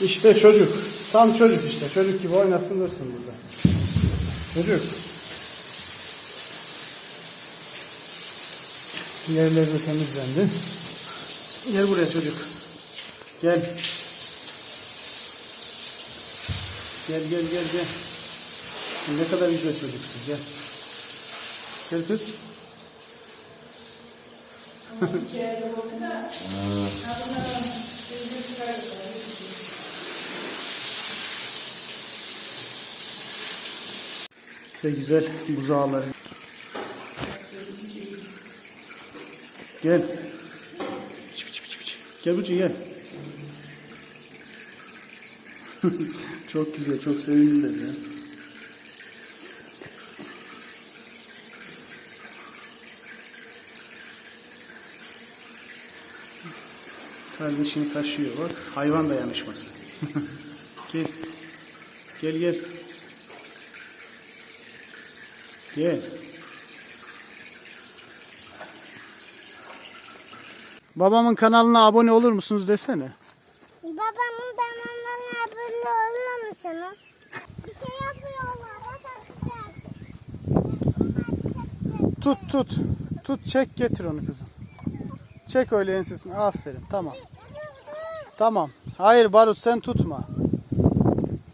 İşte çocuk. Tam çocuk işte. Çocuk gibi oynasın dursun burada. Çocuk. Yerleri de temizlendi. Gel buraya çocuk. Gel. Gel gel gel gel. Ne kadar güzel çocuksun gel. Gel kız. Size güzel buzağları. Gel. Çıp çıp çıp çıp. Gel Burcu gel. çok güzel, çok sevindiler ya. Kardeşini kaşıyor bak. Hayvan dayanışması. gel. Gel gel. Gel. Babamın kanalına abone olur musunuz desene. Babamın kanalına abone olur musunuz? Bir şey yapıyorlar. Tut tut. Tut çek getir onu kızım. Çek öyle ensesini. Aferin. Tamam. Tamam. Hayır Barut sen tutma.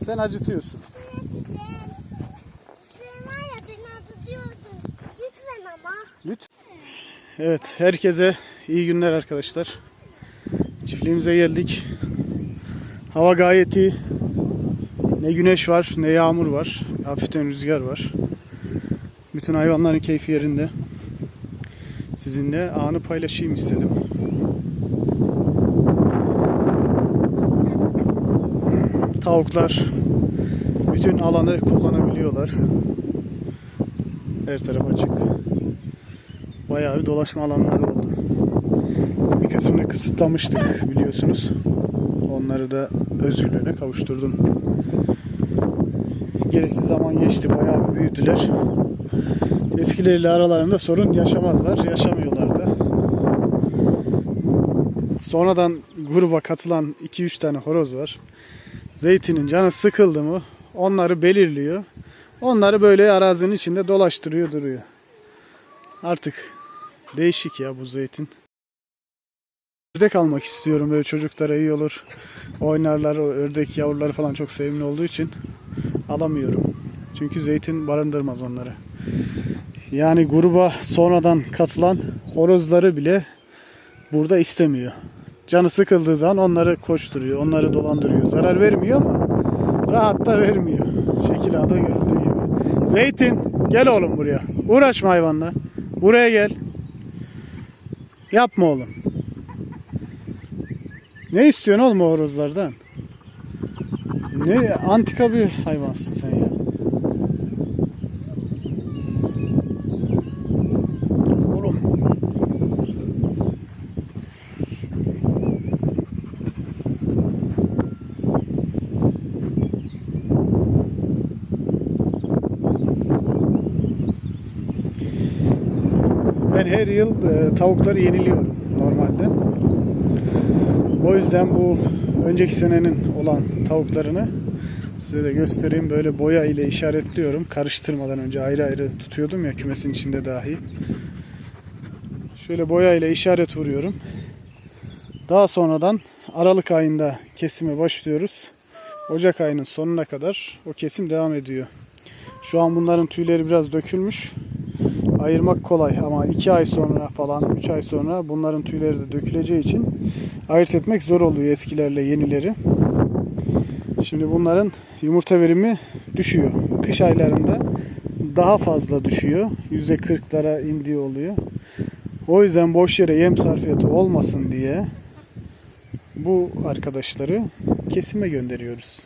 Sen acıtıyorsun. Sen var ya beni tutuyorsun. Lütfen ama. Lütfen. Evet, herkese iyi günler arkadaşlar. Çiftliğimize geldik. Hava gayet iyi. Ne güneş var, ne yağmur var. Hafiften rüzgar var. Bütün hayvanların keyfi yerinde. Sizinle anı paylaşayım istedim. Tavuklar bütün alanı kullanabiliyorlar. Her taraf açık bayağı bir dolaşma alanları oldu. Bir kısmını kısıtlamıştık biliyorsunuz. Onları da özgürlüğüne kavuşturdum. Gerekli zaman geçti bayağı büyüdüler. Eskileriyle aralarında sorun yaşamazlar, yaşamıyorlar da. Sonradan gruba katılan 2-3 tane horoz var. Zeytinin canı sıkıldı mı onları belirliyor. Onları böyle arazinin içinde dolaştırıyor duruyor. Artık değişik ya bu zeytin. Ördek almak istiyorum böyle çocuklara iyi olur. Oynarlar o ördek yavruları falan çok sevimli olduğu için alamıyorum. Çünkü zeytin barındırmaz onları. Yani gruba sonradan katılan horozları bile burada istemiyor. Canı sıkıldığı zaman onları koşturuyor, onları dolandırıyor. Zarar vermiyor ama rahat da vermiyor. Şekil ağda görüldüğü gibi. Zeytin gel oğlum buraya. Uğraşma hayvanla. Buraya gel. Yapma oğlum. Ne istiyorsun oğlum o horozlardan? Ne antika bir hayvansın sen ya. Oğlum. Ben her yıl e, tavukları yeniliyorum normalde. O yüzden bu önceki senenin olan tavuklarını size de göstereyim. Böyle boya ile işaretliyorum. Karıştırmadan önce ayrı ayrı tutuyordum ya kümesin içinde dahi. Şöyle boya ile işaret vuruyorum. Daha sonradan Aralık ayında kesime başlıyoruz. Ocak ayının sonuna kadar o kesim devam ediyor. Şu an bunların tüyleri biraz dökülmüş ayırmak kolay ama 2 ay sonra falan 3 ay sonra bunların tüyleri de döküleceği için ayırt etmek zor oluyor eskilerle yenileri. Şimdi bunların yumurta verimi düşüyor. Kış aylarında daha fazla düşüyor. %40'lara indiği oluyor. O yüzden boş yere yem sarfiyatı olmasın diye bu arkadaşları kesime gönderiyoruz.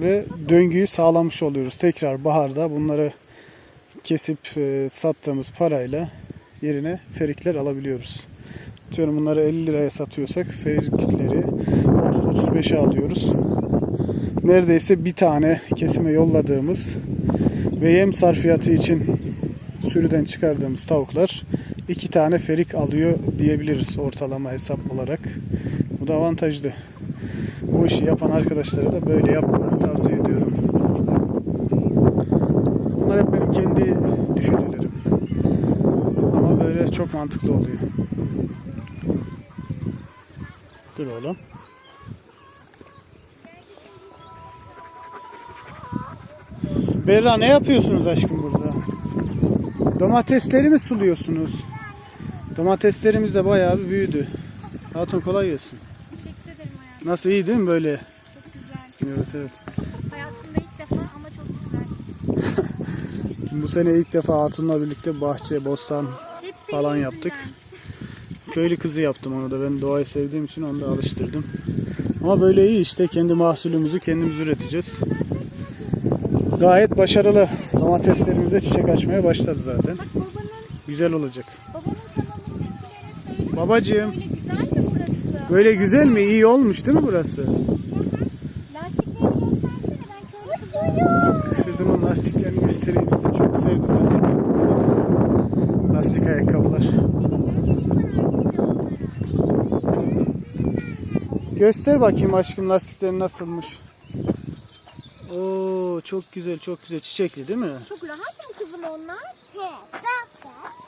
Ve döngüyü sağlamış oluyoruz. Tekrar baharda bunları kesip e, sattığımız parayla yerine ferikler alabiliyoruz. Diyorum bunları 50 liraya satıyorsak ferikleri 30-35'e alıyoruz. Neredeyse bir tane kesime yolladığımız ve yem sarfiyatı için sürüden çıkardığımız tavuklar iki tane ferik alıyor diyebiliriz ortalama hesap olarak. Bu da avantajlı. Bu işi yapan arkadaşlara da böyle yapmalarını tavsiye ediyorum. Bunlar hep benim kendi düşüncelerim. Çok mantıklı oluyor. Dur oğlum. Berra ne yapıyorsunuz aşkım burada? Domatesleri mi suluyorsunuz? Domateslerimiz de bayağı bir büyüdü. Hatun kolay gelsin. Teşekkür ederim hayatım. Nasıl iyi değil mi böyle? Çok güzel. Evet evet. Hayatımda ilk defa ama çok güzel. Bu sene ilk defa Hatun'la birlikte bahçe, bostan falan yaptık. Köylü kızı yaptım onu da. Ben doğayı sevdiğim için onu da alıştırdım. Ama böyle iyi işte. Kendi mahsulümüzü kendimiz üreteceğiz. Gayet başarılı. Domateslerimize çiçek açmaya başladı zaten. Güzel olacak. Babacığım böyle güzel mi? İyi olmuş değil mi burası? Lastikleri göstersene ben köyde Kızımın lastiklerini göstereyim size. Çok sevdi lastik. Lastik ayakkabılar. Göster bakayım aşkım lastikleri nasılmış. Oo çok güzel çok güzel çiçekli değil mi? Çok rahat mı kızım onlar? He.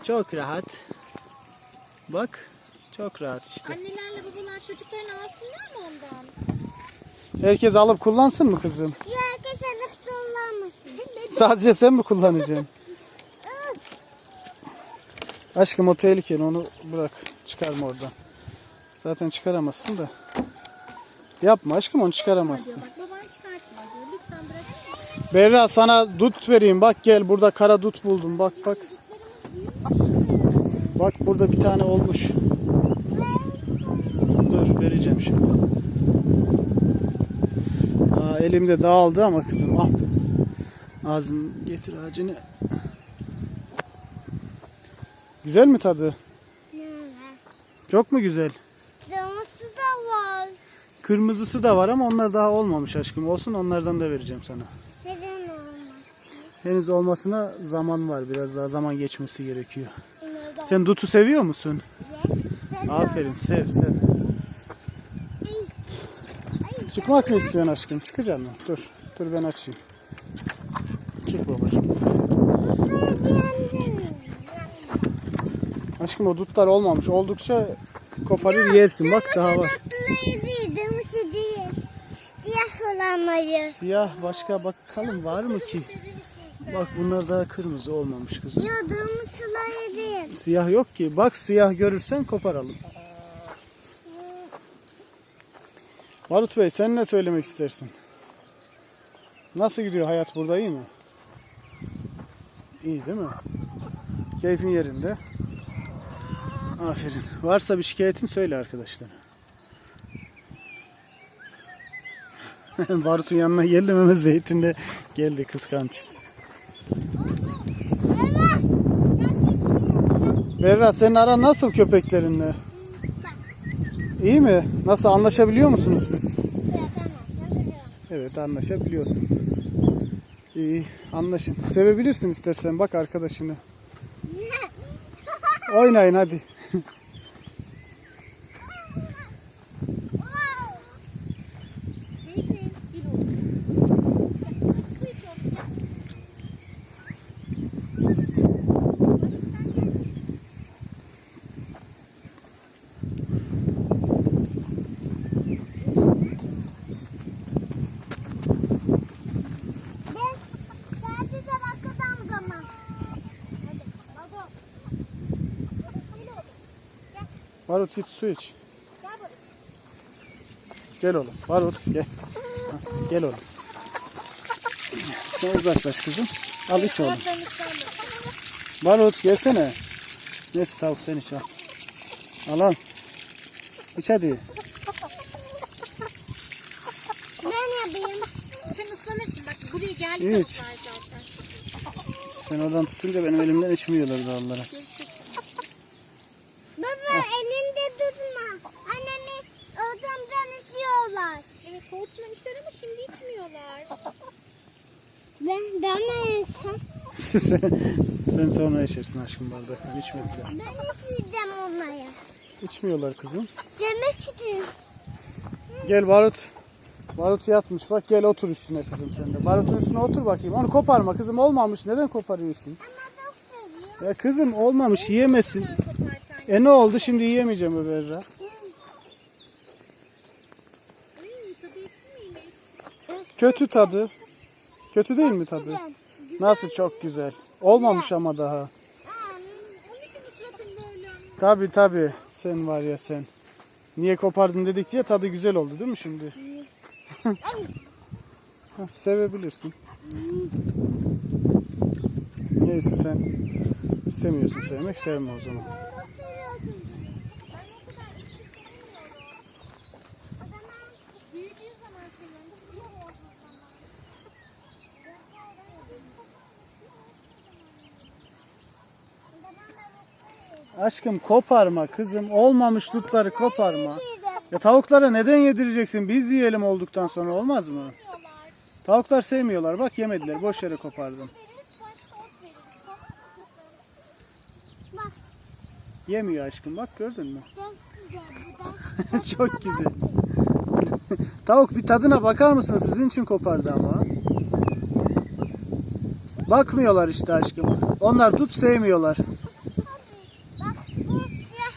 Çok rahat. Bak çok rahat işte. Annelerle babalar çocuklarını alsınlar mı ondan? Herkes alıp kullansın mı kızım? Ya herkes alıp dolanmasın. Sadece sen mi kullanacaksın? Aşkım o tehlikeli onu bırak. Çıkarma oradan. Zaten çıkaramazsın da. Yapma aşkım onu çıkaramazsın. Bak baban çıkartma diyor. Lütfen bırakın. Berra sana dut vereyim. Bak gel burada kara dut buldum. Bak bak. Bak burada bir tane olmuş. Dur vereceğim şimdi. Aa, elimde dağıldı ama kızım al. Ağzını getir ağacını. Güzel mi tadı? Çok mu güzel? Kırmızısı da var ama onlar daha olmamış aşkım. Olsun onlardan da vereceğim sana. Neden olmaz? Henüz olmasına zaman var. Biraz daha zaman geçmesi gerekiyor. Neden? Sen dutu seviyor musun? De Aferin sev sev. Çıkmak mı istiyorsun aşkım? Çıkacak mı? Dur. Dur ben açayım. Çık babacığım. Aşkım o dutlar olmamış. Oldukça koparır yersin. Bak daha var. Tatlıları değil, domatesi değil. Siyah olanları. Siyah başka bakalım var mı ki? Bak bunlar daha kırmızı olmamış kızım. Yok domatesleri değil. Siyah yok ki. Bak siyah görürsen koparalım. Barut Bey sen ne söylemek istersin? Nasıl gidiyor hayat burada iyi mi? İyi değil mi? Keyfin yerinde. Aferin. Varsa bir şikayetin söyle arkadaşlar. Barut'un yanına geldim hemen zeytin de geldi kıskanç. Berra senin aran nasıl köpeklerinle? İyi mi? Nasıl anlaşabiliyor musunuz siz? Evet anlaşabiliyorsun. İyi anlaşın. Sevebilirsin istersen bak arkadaşını. Oynayın hadi. Zeytin. Gül oğlum. Gel, su iç oğlum, gel. Ben sadece bakacağım zaman. Barut git su iç. Gel oğlum. Barut gel. Gel oğlum. Sen uzaklaş kızım. Al iç oğlum. Barut gelsene. Neyse tavuk sen iç al. Al al. İç hadi. Ben yapayım. Sen ıslanırsın bak buraya geldi Evet. tavuklar zaten. Sen oradan tutunca benim elimden içmiyorlar dağlara. Baba elinde tutma. Annemi odamdan istiyorlar. Evet hortumdan içler ama şimdi içmiyorlar. Ben ben ne yesem? Sen, sen sonra içersin aşkım bardaktan. İçmediler. Ben isteyeceğim onları. İçmiyorlar kızım. Yemek istiyorum. Gel Barut. Barut yatmış. Bak gel otur üstüne kızım sen de. Barut'un üstüne otur bakayım. Onu koparma kızım. Olmamış. Neden koparıyorsun? Ya kızım olmamış. Yiyemesin. E ne oldu? Şimdi yiyemeyeceğim Öberra. Kötü tadı. Kötü değil mi tadı? Güzel. Nasıl çok güzel. Olmamış ama daha. Aa, Onun için mi suratın böyle? Tabi tabi. Sen var ya sen. Niye kopardın dedik diye tadı güzel oldu değil mi şimdi? Ha, sevebilirsin. Neyse sen istemiyorsun sevmek sevme o zaman. çok seviyordum. Ben o kadar ekşi sevmiyorum. O zaman Büyüdüğü zaman seviyorum. Siyah olduğu zaman. o zaman da çok Aşkım koparma kızım. Olmamış dutları koparma. Ya tavuklara neden yedireceksin? Biz yiyelim olduktan sonra olmaz mı? Tavuklar sevmiyorlar. Bak yemediler. Boş yere kopardım. Yemiyor aşkım. Bak gördün mü? çok güzel. Tavuk bir tadına bakar mısın? Sizin için kopardı ama. Bakmıyorlar işte aşkım. Onlar dut sevmiyorlar. Bak bu ya.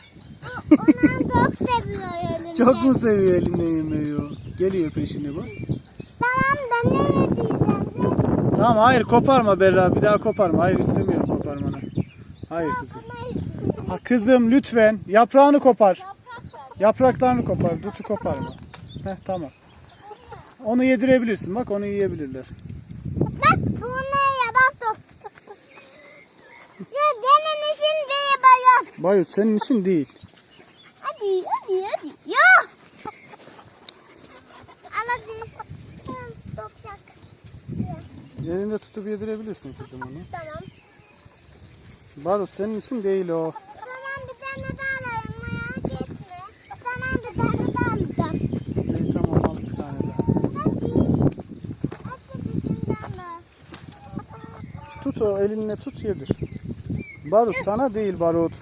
Bu onu çok seviyor elimde. Çok mu seviyor elinden yemeği o? Geliyor peşine bak. Tamam da ne yediysen de. Tamam hayır koparma Berra. Bir daha koparma. Hayır istemiyorum koparmanı. Hayır kızım. Ha, kızım lütfen yaprağını kopar. Yapraklarını kopar. Dutu koparma. Heh, tamam. Onu yedirebilirsin. Bak onu yiyebilirler. Bak bu ne ya bak. Ya denenin şimdi yapıyor. Bayut senin için değil. Hadi hadi hadi. Ya. Al hadi. Tamam topşak. Elinde tutup yedirebilirsin kızım onu. Tamam. Barut senin için değil o. Zaman bir tane daha alayım merak etme. Tamam bir tane daha alacağım. İyi tamam al bir tane daha. Hadi. Hadi peşimden de. Tut o elinle tut yedir. Barut sana değil Barut.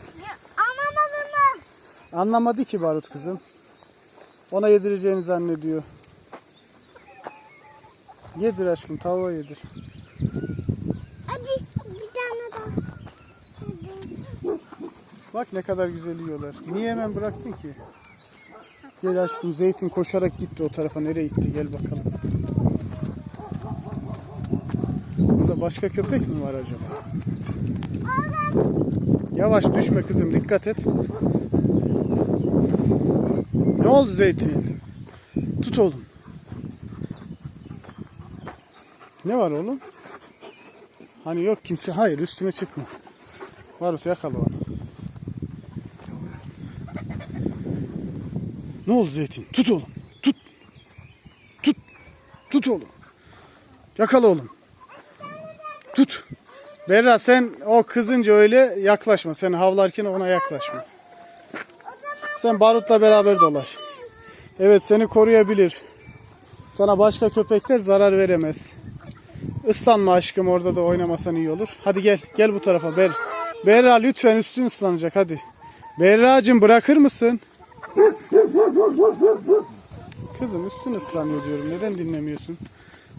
Anlamadı ki Barut kızım. Ona yedireceğini zannediyor. Yedir aşkım tavuğa yedir. Hadi bir tane daha. Bak ne kadar güzel yiyorlar. Niye hemen bıraktın ki? Gel aşkım zeytin koşarak gitti o tarafa. Nereye gitti gel bakalım. Burada başka köpek mi var acaba? Yavaş düşme kızım dikkat et. Ne oldu zeytin? Tut oğlum. Ne var oğlum? Hani yok kimse. Hayır üstüme çıkma. Barut yakala onu. Ne oldu Zeytin? Tut oğlum. Tut. Tut. Tut oğlum. Yakala oğlum. Tut. Berra sen o kızınca öyle yaklaşma. Sen havlarken ona yaklaşma. Sen Barut'la beraber dolaş. Evet seni koruyabilir. Sana başka köpekler zarar veremez. Islanma aşkım orada da oynamasan iyi olur. Hadi gel. Gel bu tarafa. Ber Berra lütfen üstün ıslanacak hadi. Berra'cığım bırakır mısın? Kızım üstün ıslanıyor diyorum. Neden dinlemiyorsun?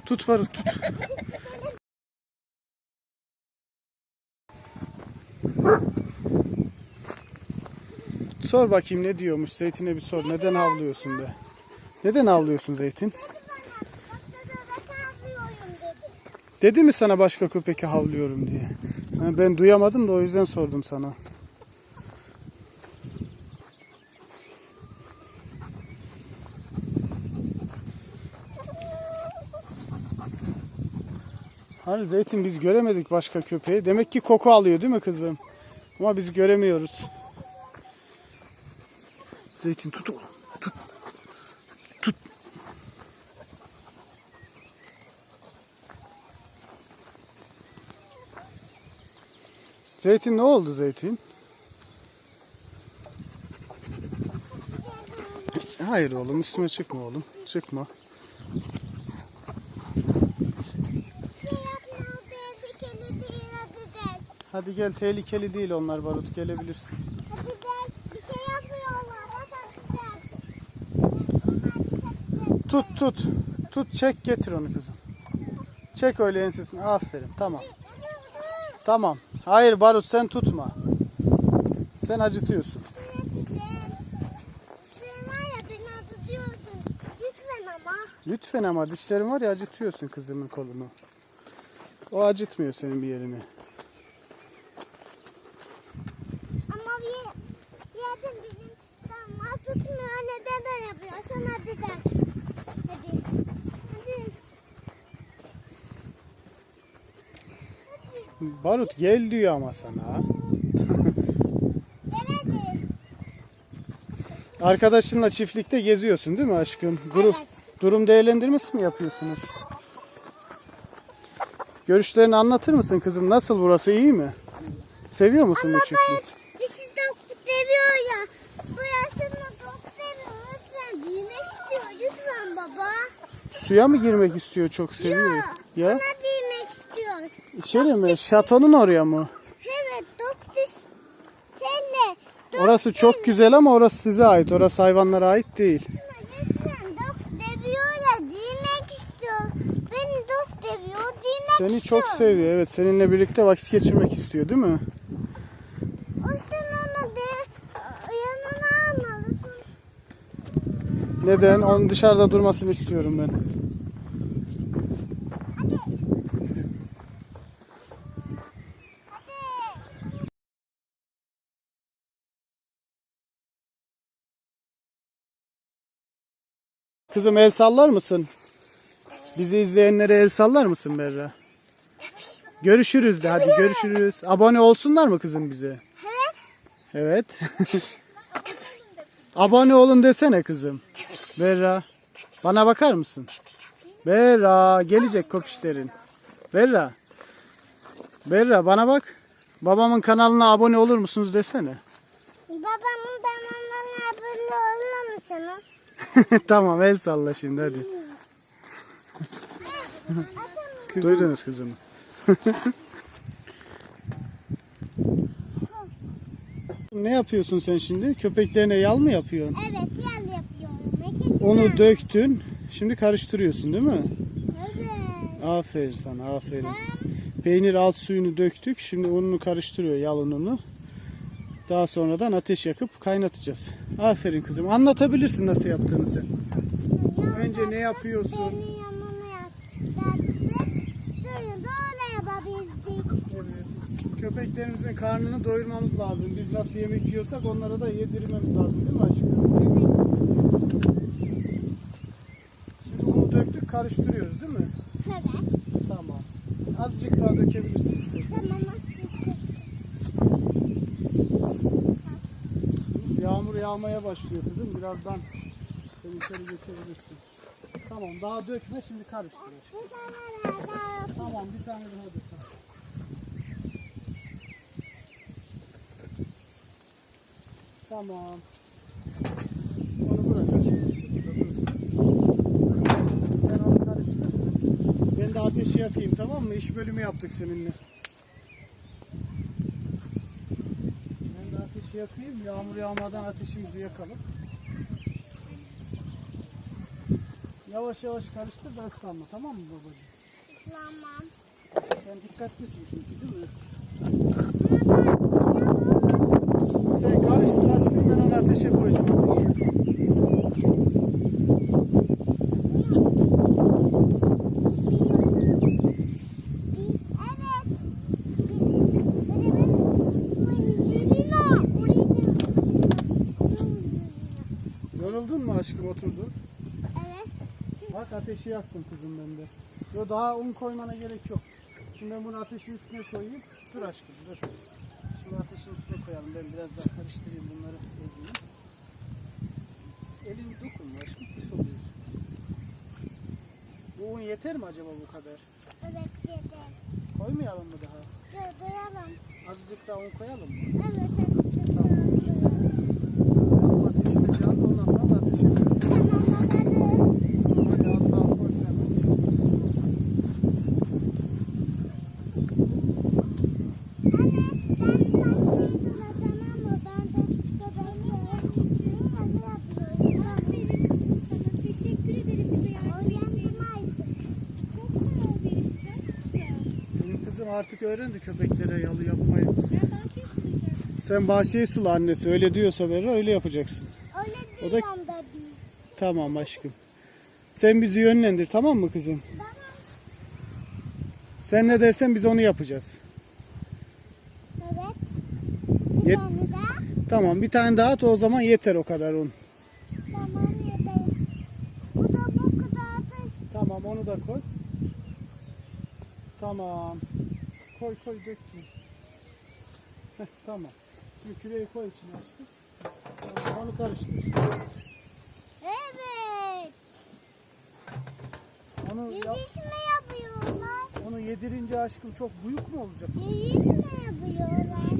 Tut Barut tut. Sor bakayım ne diyormuş. Zeytin'e bir sor. Neden havlıyorsun de. Neden havlıyorsun Zeytin? Dedi. Mi sana başka köpeke havlıyorum diye? Ben duyamadım da o yüzden sordum sana. Hani Zeytin biz göremedik başka köpeği. Demek ki koku alıyor değil mi kızım? Ama biz göremiyoruz. Zeytin tut oğlum. Tut. Tut. Zeytin ne oldu Zeytin? Hayır oğlum üstüme çıkma oğlum. Çıkma. Şey. Hadi gel tehlikeli değil onlar Barut gelebilirsin. Hadi gel bir şey yapıyorlar bak hadi gel. Onlar bir şey Tut tut. Tut çek getir onu kızım. Çek öyle ensesini. Aferin. Tamam. Tamam. Hayır Barut sen tutma. Sen acıtıyorsun. Lütfen ama. Dişlerin var ya acıtıyorsun kızımın kolunu. O acıtmıyor senin bir yerini. Ama bir yerden benim damla tutmuyor. Neden böyle yapıyorsun? Hadi de. Hadi. Hadi. Barut gel diyor ama sana. Arkadaşınla çiftlikte geziyorsun değil mi aşkım? Durum, Evet. durum değerlendirmesi mi yapıyorsunuz? Görüşlerini anlatır mısın kızım? Nasıl burası iyi mi? Seviyor musun bu çiftliği? Bizi çok seviyor ya. Burasını çok seviyor. Lütfen büyümek istiyor. Lütfen baba. Suya mı girmek istiyor? Çok seviyor. Ya. Ya Bana mi? Şatonun oraya mı? Evet. Senle. Doktor. Orası çok güzel ama orası size ait. Orası hayvanlara ait değil. Seni çok seviyor. Evet seninle birlikte vakit geçirmek istiyor değil mi? O yüzden onu de yanına almalısın. Neden? Onun dışarıda durmasını istiyorum ben. Kızım el sallar mısın? Bizi izleyenlere el sallar mısın Berra? Görüşürüz de hadi görüşürüz. Abone olsunlar mı kızım bize? Evet. Evet. Abone olun desene kızım. Berra. Bana bakar mısın? Berra. Gelecek kopişlerin. Berra. Berra bana bak. Babamın kanalına abone olur musunuz desene. Babamın kanalına abone olur musunuz? tamam el salla şimdi hadi. Duydunuz kızımı. ne yapıyorsun sen şimdi? Köpeklerine yal mı yapıyorsun? Evet yal yapıyorum. İkisini. Onu döktün. Şimdi karıştırıyorsun değil mi? Evet. Aferin sana aferin. Peynir alt suyunu döktük. Şimdi ununu karıştırıyor yal ununu. Daha sonradan ateş yakıp kaynatacağız. Aferin kızım. Anlatabilirsin nasıl yaptığını sen. Önce ne yapıyorsun? Beni yanına yattı. Sonra da öyle yapabildik. Evet. Köpeklerimizin karnını doyurmamız lazım. Biz nasıl yemek yiyorsak onlara da yedirmemiz lazım değil mi aşkım? Şimdi unu döktük karıştırıyoruz değil mi? Evet. Tamam. Azıcık daha dökebilirsin istersen. Tamam nasıl? Yağmur yağmaya başlıyor kızım. Birazdan sen içeri geçebilirsin. Tamam daha dökme şimdi karıştır. aşkım. Bir tane daha. Tamam bir tane daha dök. Tamam. Onu bırak aşkım. Sen onu karıştır. Ben de ateşi yakayım tamam mı? İş bölümü yaptık seninle. Ben de ateşi yakayım. Yağmur yağmadan ateşimizi yakalım. Yavaş yavaş karıştır da ıslanma tamam mı babacığım? Tamam. Sen dikkatlisin çünkü değil mi? Sen karıştır aşkım ben onu ateşe koyacağım ateşe. Evet. Mu aşkım oturdun? Evet. Bak ateşi yaktım kızım ben de. Yo daha un koymana gerek yok. Şimdi ben bunu ateşin üstüne koyayım. Dur aşkım dur. Şimdi ateşin üstüne koyalım. Ben biraz daha karıştırayım bunları ezeyim. Elini dokunma aşkım pis oluyorsun. Bu un yeter mi acaba bu kadar? Evet yeter. Koymayalım mı daha? Dur duyalım. Azıcık daha un koyalım mı? Evet. evet. Tamam ateşimiz yandı ondan sonra da ateş yakalım. Tamam bakalım. Hadi az daha koy sen. Aferin kızım sana. Teşekkür ederim. kızım artık öğrendi köpeklere yalı yapmayı. Sen bahçeyi sula annesi öyle diyorsa Berra öyle yapacaksın. Öyle O da- da bir. Tamam aşkım. Sen bizi yönlendir tamam mı kızım? Tamam. Sen ne dersen biz onu yapacağız. Evet. Bir Yet- tane daha. Tamam bir tane daha at o zaman yeter o kadar un. Tamam yeter. Bu da bu kadardır. Tamam onu da koy. Tamam. Koy koy dökme. Heh, tamam. Şimdi küreği koy içine aşkım. Tamam, onu karıştır. Evet. Onu, yap, Yedişme yapıyorlar. onu yedirince aşkım çok büyük mü olacak? Yedişme yapıyorlar.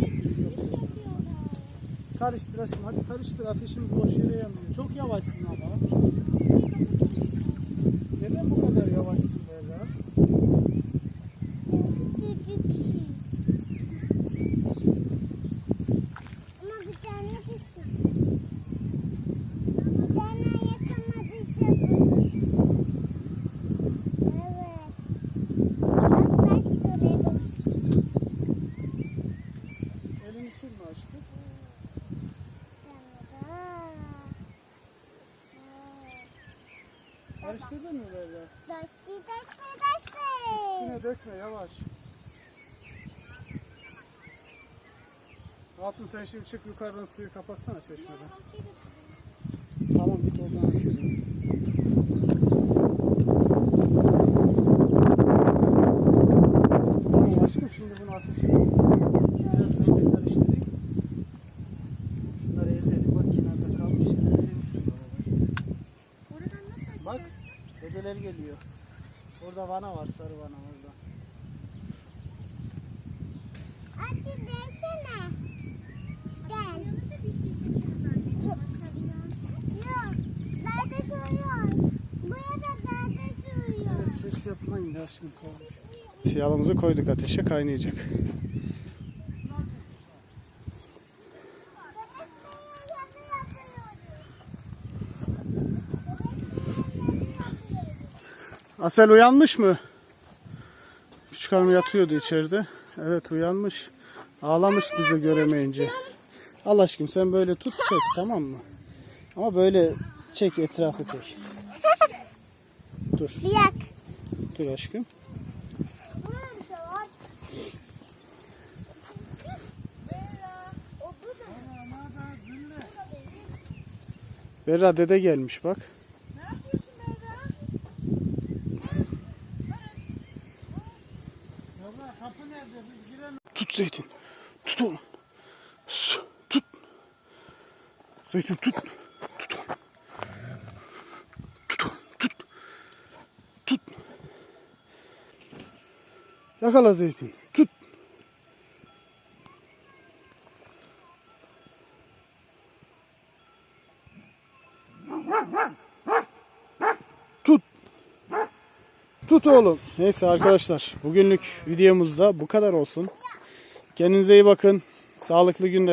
Karıştır aşkım hadi karıştır ateşimiz boş yere yanmıyor. Çok yavaşsın ama. Neden bu kadar yavaşsın Berra? Küçüksün. Ama bir tane düştü. Bir tane yakamadıysa bu. Evet. Bak taş duruyor. Elini sürme aşkım. Karıştırdın mı Berra? Taştı taştı taştı. Üstüne dökme yavaş. Hatun sen şimdi çık yukarıdan suyu kapatsana çeşmeden. Bahçeyi de sulayayım. Tamam git oradan aç yüzünü. Tamam aşkım şimdi bunu ateşe biraz böyle karıştırayım. Şunları ezelim bak kenarda kalmış. Elini sür bana. Oradan nasıl açacağım? Bak dedeler geliyor. Orada vana var sarı vana orada. Hadi desene. Gel. Yanınca dizleyeceksiniz anne. Masal inansın. Yok. Derde soruyor. Buraya da derde soruyor. Evet Yağımızı koyduk ateşe kaynayacak. Asel uyanmış mı? Küçük hanım yatıyordu içeride. Evet uyanmış. Ağlamış bizi göremeyince. Allah aşkım sen böyle tut çek tamam mı? Ama böyle çek etrafı çek. Dur. Yak. Dur aşkım. Berra dede gelmiş bak. Ne yapıyorsun Berra? Tut Zeytin. Tut oğlum. Sus, Tut. Zeytin tut. Tut oğlum. Tut oğlum. Tut. Tut. Yakala Zeytin. Tut. Tut. Tut oğlum. Neyse arkadaşlar bugünlük videomuz da bu kadar olsun. Kendinize iyi bakın. Sağlıklı günler.